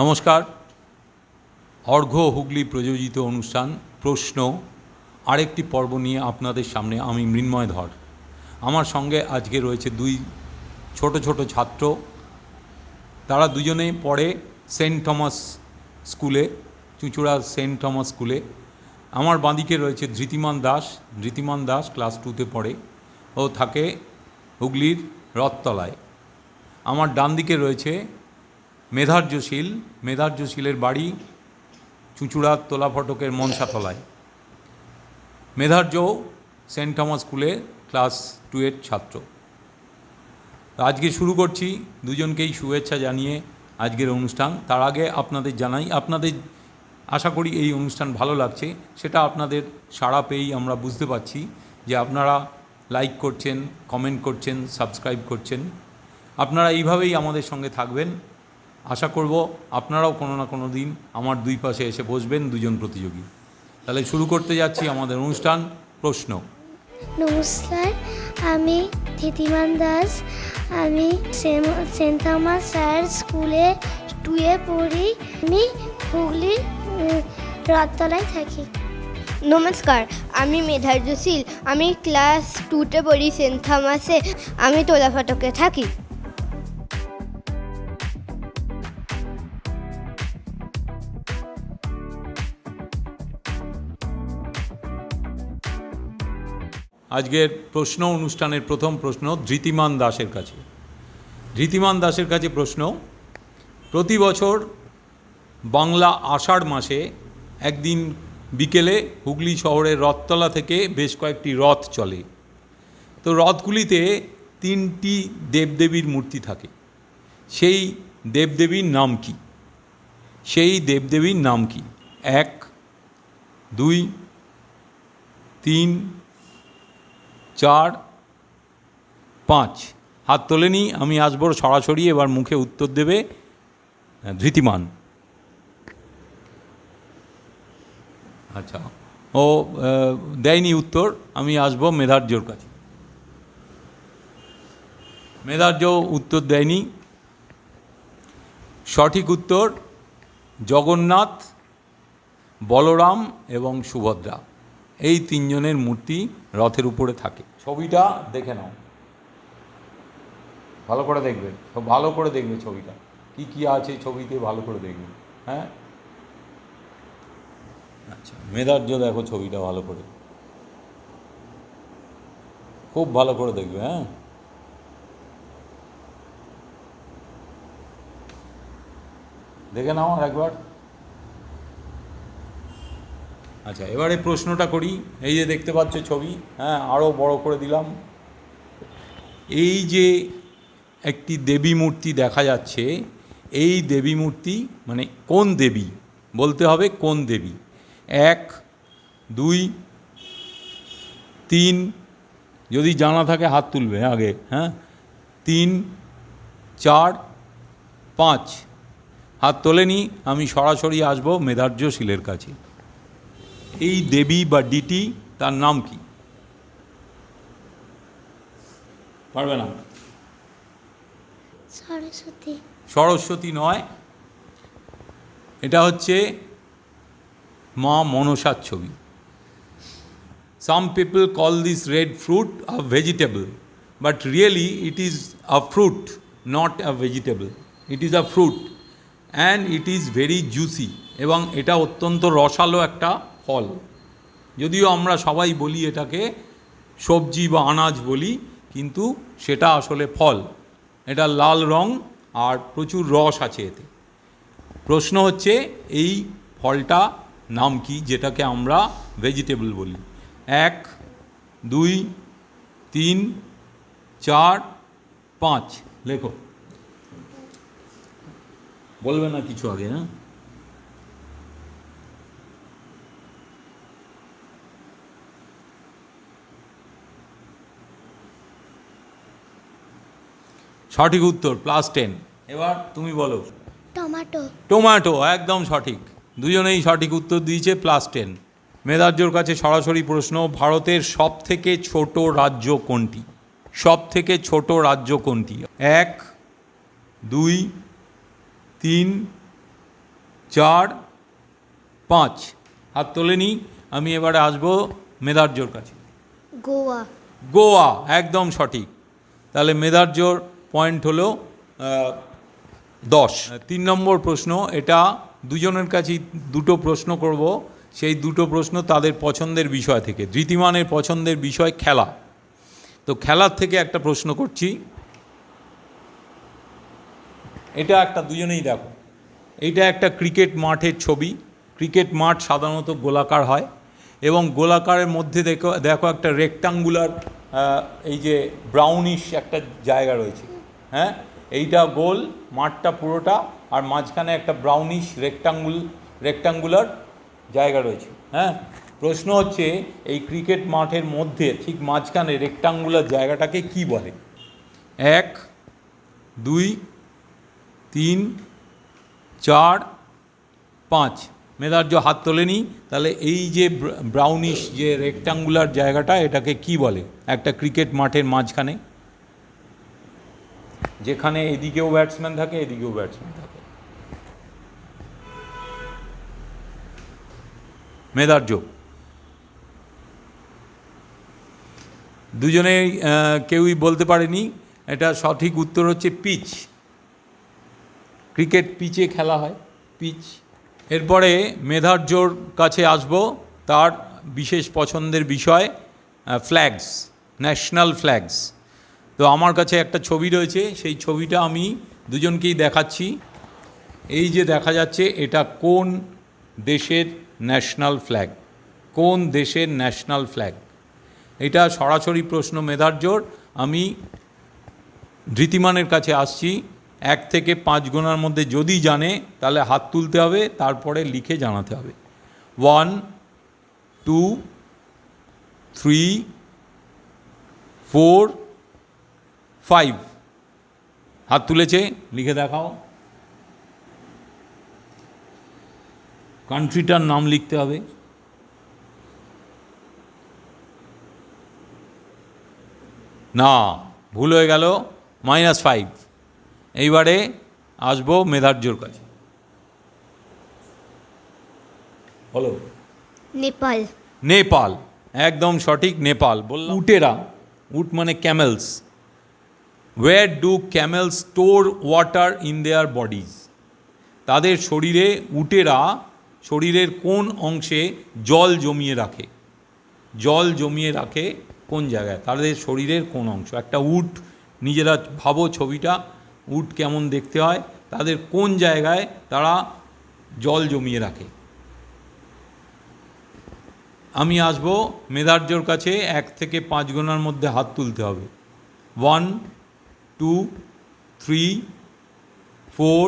নমস্কার। অর্ঘ্য হুগলি প্রযোজিত অনুষ্ঠান প্রশ্ন, আরেকটি পর্ব নিয়ে আপনাদের সামনে আমি মৃন্ময় ধর। আমার সঙ্গে আজকে রয়েছে দুই ছোট ছোট ছাত্র। তারা দুজনে পড়ে সেন্ট থমাস স্কুলে, চুঁচুড়া সেন্ট থমাস স্কুলে। আমার বাঁদিকে রয়েছে ধৃতিমান দাস। ধৃতিমান দাস ক্লাস টুতে পড়ে ও থাকে হুগলির রথতলায়। আমার ডান দিকে রয়েছে মেধার্যশীল, মেধার্যশীলের বাড়ি চুঁচুড়ার তোলা ফটকের মনসাতলায়। মেধার্য সেন্ট থমাস স্কুলে ক্লাস টুয়ের ছাত্র। আজকে শুরু করছি, দুজনকেই শুভেচ্ছা জানিয়ে আজকের অনুষ্ঠান। তার আগে আপনাদের জানাই, আপনাদের আশা করি এই অনুষ্ঠান ভালো লাগছে। সেটা আপনাদের সাড়া পেয়েই আমরা বুঝতে পারছি যে আপনারা লাইক করছেন, কমেন্ট করছেন, সাবস্ক্রাইব করছেন। আপনারা এইভাবেই আমাদের সঙ্গে থাকবেন। আশা করব আপনারাও কোনো না কোনো দিন আমার দুই পাশে এসে বসবেন দুজন প্রতিযোগী। তাহলে শুরু করতে যাচ্ছি আমাদের অনুষ্ঠান প্রশ্ন। নমস্কার আমি ধীতিমান দাস। আমি সেন্ট থমাস স্যার স্কুলে টুয়ে পড়ি। আমি হুগলি উম, রথতলায় থাকি। নমস্কার আমি মেধার্যশীল আমি ক্লাস টুতে পড়ি সেন্ট থমাসে আমি তোলা ফটকে থাকি। আজকের প্রশ্ন অনুষ্ঠানের প্রথম প্রশ্ন ধৃতিমান দাসের কাছে। ধৃতিমান দাসের কাছে প্রশ্ন, প্রতি বছর বাংলা আষাঢ় মাসে একদিন বিকেলে হুগলি শহরের রথতলা থেকে বেশ কয়েকটি রথ চলে। তো রথগুলিতে তিনটি দেবদেবীর মূর্তি থাকে। সেই দেবদেবীর নাম কি? সেই দেবদেবীর নাম কি? এক, দুই, তিন চার, পাঁচ। হাত তোলেনি আমি আসব সরাসরি এবার মুখে উত্তর দেবে ধৃতিমান। আচ্ছা। ও দেয়নি উত্তর, আমি আসব মেধার্যর কাছে। মেধার্য উত্তর দেয়নি। সঠিক উত্তর, জগন্নাথ, বলরাম এবং সুভদ্রা। এই তিনজনের মূর্তি রথের উপরে থাকে। ছবিটা দেখে নাও। ভালো করে দেখবে। ভালো করে দেখবে ছবিটা। কি কি আছে ছবিতে ভালো করে দেখবে। হ্যাঁ? আচ্ছা মেধার্য দেখো ছবিটা ভালো করে। খুব ভালো করে দেখবে হ্যাঁ? দেখে নাও আর একবার আচ্ছা এবারে প্রশ্নটা করি। এই যে দেখতে পাচ্ছ ছবি হ্যাঁ আরও বড় করে দিলাম। এই যে একটি দেবী মূর্তি দেখা যাচ্ছে, এই দেবী মূর্তি মানে কোন দেবী? বলতে হবে কোন দেবী? এক, দুই, তিন, যদি জানা থাকে হাত তুলবে আগে হ্যাঁ? তিন, চার, পাঁচ। হাত তোলেনি আমি সরাসরি আসব মেধার্যশীলের কাছে। এই দেবী বা ডিটি তার নাম কি? পারবে না? সরস্বতী। সরস্বতী নয়। এটা হচ্ছে মা মনসার ছবি। Some people call this red fruit a vegetable but really it is a fruit not a vegetable it is a fruit and it is very juicy এবং এটা অত্যন্ত রসালো একটা ফল। যদিও আমরা সবাই বলি এটাকে সবজি বা আনাজ বলি, কিন্তু সেটা আসলে ফল। এটা লাল রং আর প্রচুর রস আছে এতে। প্রশ্ন হচ্ছে, এই ফলটা নাম কি, যেটাকে আমরা ভেজিটেবল বলি? এক, দুই, তিন, চার, পাঁচ। লেখো। বলবে না কিছু আগে হ্যাঁ? সঠিক উত্তর প্লাস টেন এবার তুমি বলো। টমাটো টোম্যাটো একদম সঠিক। দুজনেই সঠিক উত্তর দিয়েছে প্লাস টেন মেধার্যর কাছে সরাসরি প্রশ্ন ভারতের সব থেকে ছোট রাজ্য কোনটি? সব থেকে ছোট রাজ্য কোনটি? এক দুই তিন চার পাঁচ। হাত তোলেনি আমি এবারে আসব মেদার্জোর কাছে। গোয়া গোয়া একদম সঠিক। তাহলে মেদার্জোর পয়েন্ট হলো দশ। তিন নম্বর প্রশ্ন, এটা দুজনের কাছেই দুটো প্রশ্ন করব। সেই দুটো প্রশ্ন তাদের পছন্দের বিষয় থেকে। ধৃতিমানের পছন্দের বিষয় খেলা। তো খেলার থেকে একটা প্রশ্ন করছি। এটা একটা দুজনেই দেখো। এইটা একটা ক্রিকেট মাঠের ছবি। ক্রিকেট মাঠ সাধারণত গোলাকার হয় এবং গোলাকারের মধ্যে দেখো দেখো একটা রেক্টাঙ্গুলার এই যে ব্রাউনিশ একটা জায়গা রয়েছে। হ্যাঁ? এইটা গোল, মাঠটা পুরোটা, আর মাঝখানে একটা ব্রাউনিশ রেক্টাঙ্গুল রেক্টাঙ্গুলার জায়গা রয়েছে হ্যাঁ? প্রশ্ন হচ্ছে, এই ক্রিকেট মাঠের মধ্যে, ঠিক মাঝখানে রেক্টাঙ্গুলার জায়গাটাকে কি বলে? এক, দুই, তিন, চার, পাঁচ। মেদার্য হাত তোলে তোলেনি তাহলে এই যে ব্রাউনিশ যে রেক্টাঙ্গুলার জায়গাটা, এটাকে কি বলে? একটা ক্রিকেট মাঠের মাঝখানে। যেখানে এদিকেও ব্যাটসম্যান থাকে এদিকেও ব্যাটসম্যান থাকে। মেদার্য। দুজনেই আহ, কেউই বলতে পারেনি এটা সঠিক উত্তর হচ্ছে পিচ। ক্রিকেট পিচে খেলা হয় পিচ। এরপরে মেধার্যর কাছে আসব তার বিশেষ পছন্দের বিষয় ফ্ল্যাগস ন্যাশনাল ফ্ল্যাগস তো আমার কাছে একটা ছবি রয়েছে, সেই ছবিটা আমি দুজনকেই দেখাচ্ছি। এই যে দেখা যাচ্ছে, এটা কোন দেশের ন্যাশনাল ফ্ল্যাগ কোন দেশের ন্যাশনাল ফ্ল্যাগ এটা সরাসরি প্রশ্ন মেধার্যর আমি ধৃতিমানের কাছে আসছি, এক থেকে পাঁচ গোনার মধ্যে যদি জানে, তাহলে হাত তুলতে হবে, তারপরে লিখে জানাতে হবে। One, two, three, four five হাত তুলেছে লিখে দেখাও। কান্ট্রিটার নাম লিখতে হবে। না ভুল হয়ে গেল মাইনাস ফাইভ এইবারে আসব মেধার্যর কাছে। বলো। নেপাল। নেপাল একদম সঠিক নেপাল। বললাম উটেরা। উট মানে camels where do camels store water in their bodies তাদের শরীরে উটেরা শরীরের কোন অংশে জল জমিয়ে রাখে? জল জমিয়ে রাখে কোন জায়গায়? তাদের শরীরের কোন অংশ? একটা উট, নিজেরা ভাবো ছবিটা, উট কেমন দেখতে হয়, তাদের কোন জায়গায় তারা জল জমিয়ে রাখে? আমি আসব মেধার্যর কাছে এক থেকে পাঁচ গোনার মধ্যে হাত তুলতে হবে। One two three four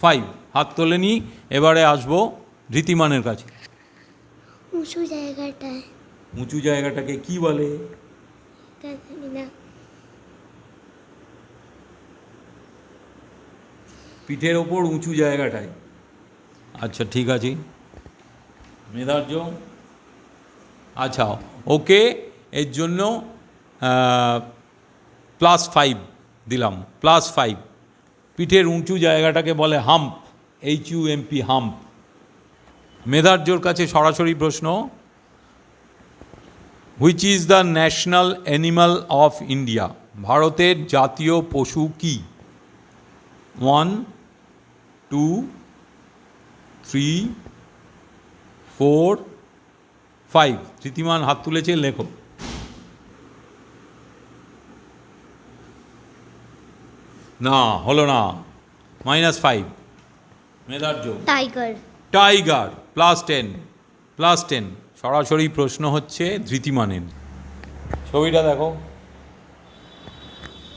five. হাত তোলেনি এবারে আসব ধৃতিমানের কাছে। উঁচু জায়গাটায়। উঁচু জায়গাটাকে কি বলে? না। পিঠের ওপর উঁচু জায়গাটায়। আচ্ছা ঠিক আছে। মেধার্য আচ্ছা ওকে এর জন্য প্লাস ফাইভ দিলাম প্লাস ফাইভ পিঠের উঁচু জায়গাটাকে বলে hump H U M P মেধার্যর কাছে সরাসরি প্রশ্ন which is the national animal of India ভারতের জাতীয় পশু কি? One two three four five Tritiman হাত তুলেছে লেখো। না হলো না। Minus five Medharya. Tiger tiger plus ten plus ten সরাসরি প্রশ্ন হচ্ছে ধৃতিমানের। ছবিটা দেখো।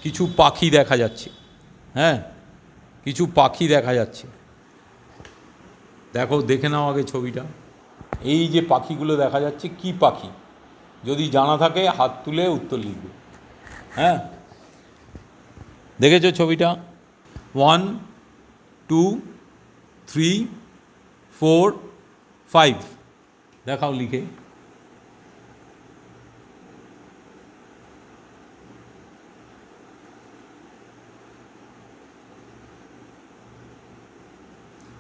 কিছু পাখি দেখা যাচ্ছে। হ্যাঁ? কিছু পাখি দেখা যাচ্ছে। দেখো দেখে নাও আগে ছবিটা। এই যে পাখিগুলো দেখা যাচ্ছে কি পাখি? যদি জানা থাকে হাত তুলে উত্তর লিখবে। হ্যাঁ? দেখেছ ছবিটা? One two three four five দেখাও লিখে।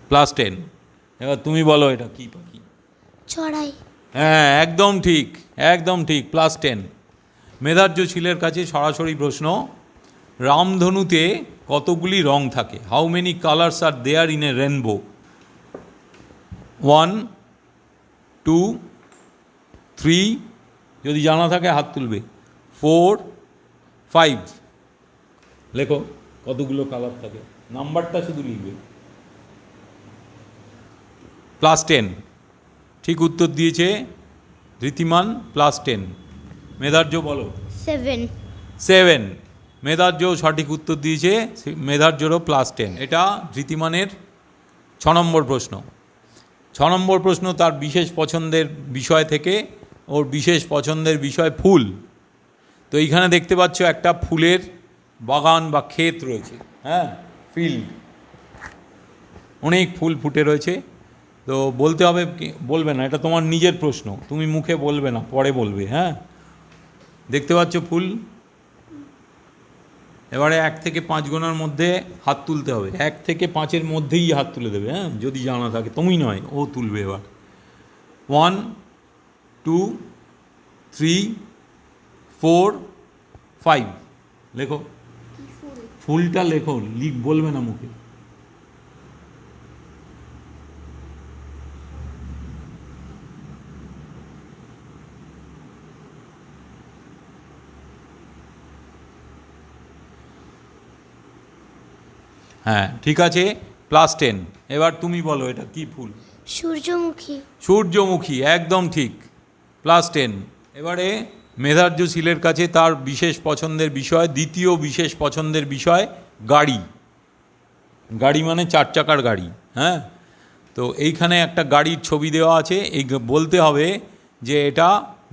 প্লাস টেন এবার তুমি বলো এটা কি পাখি? চড়াই। হ্যাঁ একদম ঠিক একদম ঠিক প্লাস টেন মেধার্য শিলের কাছে সরাসরি প্রশ্ন। রামধনুতে কতগুলি রং থাকে? How many colours are there in a rainbow one two three যদি জানা থাকে হাত তুলবে। ফোর ফাইভ লেখো কতগুলো কালার থাকে? নাম্বারটা শুধু লিখবে। প্লাস টেন ঠিক উত্তর দিয়েছে রীতিমান প্লাস টেন মেধার্য বলো। সেভেন সেভেন মেধার্য সঠিক উত্তর দিয়েছে মেধার্যরও প্লাস টেন এটা ধৃতিমানের ছ নম্বর প্রশ্ন। ছ নম্বর প্রশ্ন তার বিশেষ পছন্দের বিষয় থেকে, ওর বিশেষ পছন্দের বিষয় ফুল। তো এইখানে দেখতে পাচ্ছ একটা ফুলের বাগান বা ক্ষেত রয়েছে হ্যাঁ ফিল্ড অনেক ফুল ফুটে রয়েছে। তো বলতে হবে বলবে না, এটা তোমার নিজের প্রশ্ন, তুমি মুখে বলবে না, পরে বলবে হ্যাঁ। দেখতে পাচ্ছ ফুল এবারে এক থেকে পাঁচ গোনার মধ্যে হাত তুলতে হবে। এক থেকে পাঁচের মধ্যেই হাত তুলে দেবে হ্যাঁ? যদি জানা থাকে তুমি নয় ও তুলবে এবার। One two three four five লেখো। ফুলটা লেখো লিখ বলবে না মুখে। হ্যাঁ ঠিক আছে? প্লাস টেন এবার তুমি বলো এটা কি ফুল? সূর্যমুখী। সূর্যমুখী একদম ঠিক। প্লাস টেন এবারে মেধার্য শীলের কাছে তার বিশেষ পছন্দের বিষয় দ্বিতীয় বিশেষ পছন্দের বিষয় গাড়ি। গাড়ি মানে চার চাকার গাড়ি হ্যাঁ? তো এইখানে একটা গাড়ির ছবি দেওয়া আছে। এই বলতে হবে যে এটা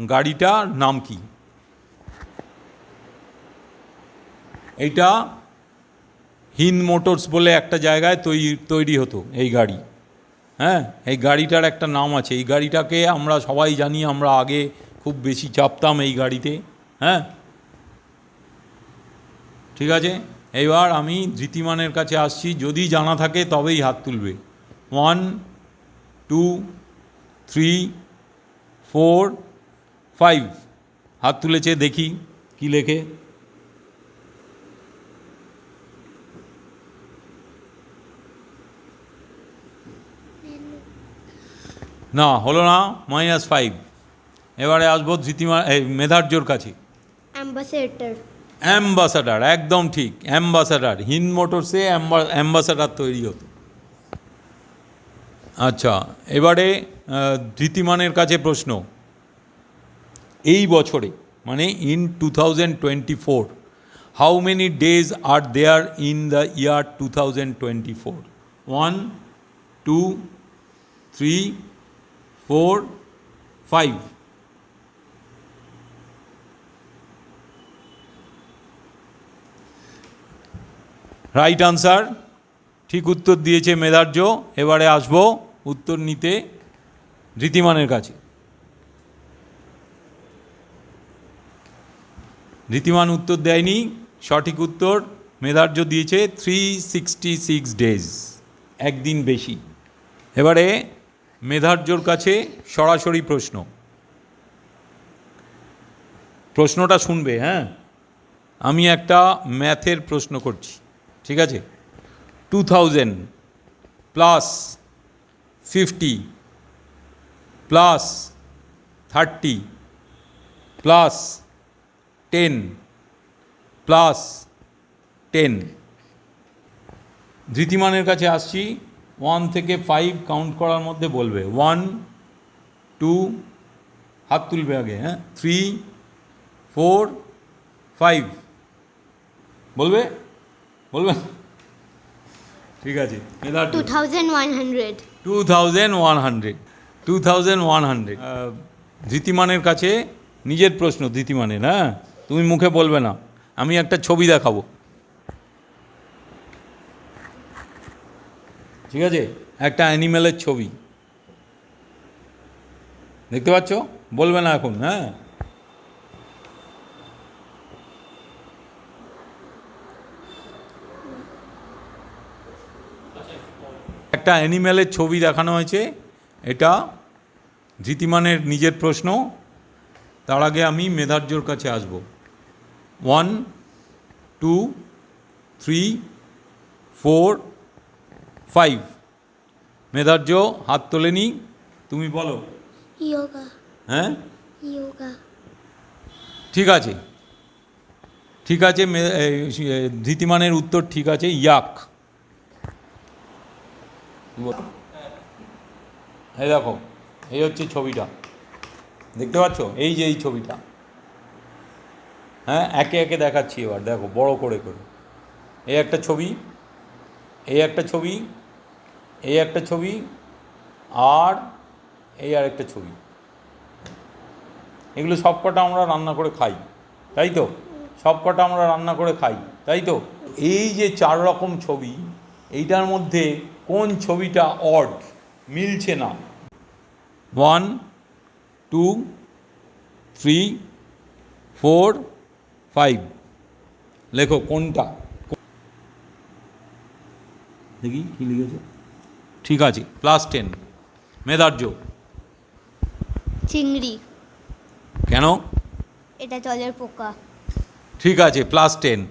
গাড়িটার নাম কি? এইটা হিন্দ মোটরস বলে একটা জায়গায় তৈরি তৈরি হতো এই গাড়ি। হ্যাঁ? এই গাড়িটার একটা নাম আছে। এই গাড়িটাকে আমরা সবাই জানি, আমরা আগে খুব বেশি চাপতাম এই গাড়িতে। হ্যাঁ? ঠিক আছে? এবার আমি ধৃতিমানের কাছে আসছি। যদি জানা থাকে তবেই হাত তুলবে। One, two, three, four, five. হাত তুলেছে, দেখি কি লেখে। না হলো না মাইনাস ফাইভ এবারে আসব ধৃতিমা এই মেধার্যর কাছে। অ্যাম্বাসেডর অ্যাম্বাসাডার একদম ঠিক অ্যাম্বাসাডার হিন্দ মোটরসে অ্যাম্বাসাডার তৈরি হতো। আচ্ছা এবারে ধৃতিমানের কাছে প্রশ্ন। এই বছরে মানে in two thousand twenty four how many days are there in the year two thousand twenty four one two three four, five. Right answer ঠিক উত্তর দিয়েছে মেধার্য। এবারে আসব উত্তর নিতে রীতিমানের কাছে। রীতিমান উত্তর দেয়নি, সঠিক উত্তর মেধার্য দিয়েছে থ্রি সিক্সটি সিক্স ডেজ একদিন বেশি। এবারে মেধার্যর কাছে সরাসরি প্রশ্ন। প্রশ্নটা শুনবে হ্যাঁ? আমি একটা ম্যাথের প্রশ্ন করছি, ঠিক আছে? Two thousand plus fifty plus thirty plus ten plus ten ধৃতিমানের কাছে আসছি। ওয়ান থেকে ফাইভ কাউন্ট করার মধ্যে বলবে। ওয়ান টু হাত তুলবে আগে হ্যাঁ? থ্রি ফোর ফাইভ বলবে? বলবে? ঠিক আছে। Two thousand one hundred two thousand one hundred two thousand one hundred ধৃতিমানের কাছে নিজের প্রশ্ন ধৃতিমানের হ্যাঁ? তুমি মুখে বলবে না। আমি একটা ছবি দেখাবো। ঠিক আছে? একটা অ্যানিমেলের ছবি। দেখতে পাচ্ছ? বলবে না এখন হ্যাঁ? একটা একটা অ্যানিম্যালের ছবি দেখানো হয়েছে। এটা ধৃতিমানের নিজের প্রশ্ন। তার আগে আমি মেধার্যর কাছে আসব। One, two, three, four five Medharya হাত তোলেনি তুমি বলো। ইয়োগা হ্যাঁ? ইয়োগা ঠিক আছে। ঠিক আছে ধৃতিমানের উত্তর ঠিক আছে ইয়াক। এই দেখো এই হচ্ছে ছবিটা। দেখতে পাচ্ছ? এই যে এই ছবিটা। হ্যাঁ একে একে দেখাচ্ছি এবার। দেখো বড় করে করে। এই একটা ছবি এই একটা ছবি এই একটা ছবি, আর এই আর একটা ছবি। এগুলো সব কটা আমরা রান্না করে খাই, তাই তো? সব কটা আমরা রান্না করে খাই, তাই তো? এই যে চার রকম ছবি, এইটার মধ্যে কোন ছবিটা অড মিলছে না? One two three four five লেখো কোনটা? দেখি কি লিখেছে। ঠিক আছে প্লাস টেন মেধার্য। চিংড়ি। কেন? এটা জলের পোকা। ঠিক আছে প্লাস টেন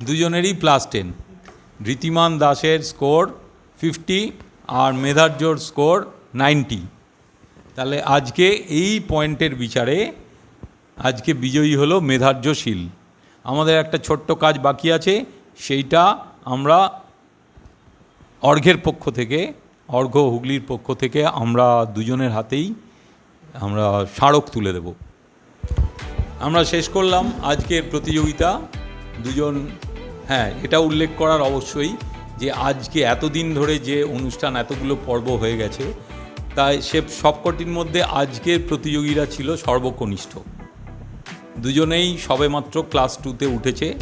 দুজনেরই প্লাস টেন ঋতিমান দাসের স্কোর ফিফটি আর মেধার্যর স্কোর নাইনটি তাহলে আজকে এই পয়েন্টের বিচারে আজকে বিজয়ী হলো মেধার্যশীল। আমাদের একটা ছোট্ট কাজ বাকি আছে সেইটা আমরা অর্ঘের পক্ষ থেকে অর্ঘ হুগলির পক্ষ থেকে আমরা দুজনের হাতেই আমরা স্মারক তুলে দেবো। আমরা শেষ করলাম আজকের প্রতিযোগিতা। দুজন হ্যাঁ এটা উল্লেখ করার অবশ্যই যে আজকে এতদিন ধরে যে অনুষ্ঠান, এতগুলো পর্ব হয়ে গেছে, তাই সে সবকটির মধ্যে আজকের প্রতিযোগীরা ছিল সর্বকনিষ্ঠ। দুজনেই সবেমাত্র ক্লাস টুতে উঠেছে।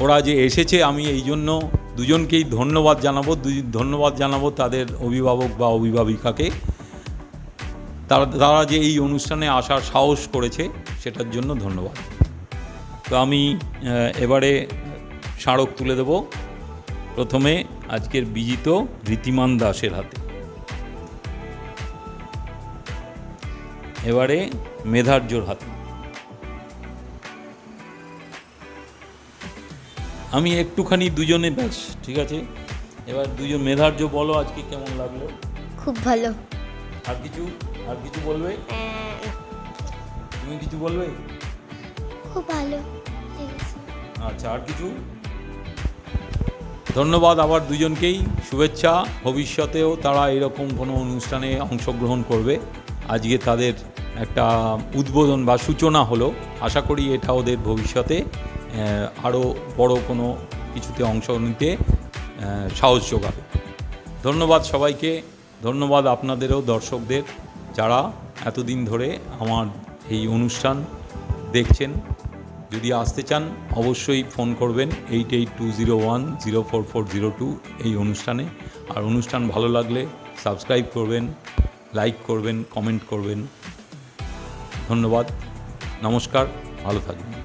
ওরা যে এসেছে আমি এই জন্য দুজনকেই ধন্যবাদ জানাব ধন্যবাদ জানাব তাদের অভিভাবক বা অভিভাবিকাকে। তারা তারা যে এই অনুষ্ঠানে আসার সাহস করেছে, সেটার জন্য ধন্যবাদ। তো আমি এবারে স্মারক তুলে দেব। প্রথমে আজকের বিজিত রীতিমান দাসের হাতে। এবারে মেধার্যর হাতে। আমি একটুখানি দুজনে ব্যাস ঠিক আছে? এবার দুজন মেধার্য বলো আজকে কেমন লাগল? খুব ভালো। আর কিছু? আর কিছু বলবে? তুমি কিছু বলবে? খুব ভালো। আচ্ছা আর কিছু? ধন্যবাদ আবার দুজনকেই। শুভেচ্ছা। ভবিষ্যতেও তারা এরকম কোনো অনুষ্ঠানে অংশগ্রহণ করবে। আজকে তাদের একটা উদ্বোধন বা সূচনা হলো। আশা করি এটা ওদের ভবিষ্যতে। আরও বড় কোনো কিছুতে অংশ নিতে সাহস যোগাবে। ধন্যবাদ সবাইকে, ধন্যবাদ আপনাদেরও দর্শকদের যারা এতদিন ধরে আমার এই অনুষ্ঠান দেখছেন। যদি আসতে চান, অবশ্যই ফোন করবেন eight eight two zero one zero four four zero two এই অনুষ্ঠানে। আর অনুষ্ঠান ভালো লাগলে সাবস্ক্রাইব করবেন, লাইক করবেন, কমেন্ট করবেন। ধন্যবাদ, নমস্কার, ভালো থাকবেন।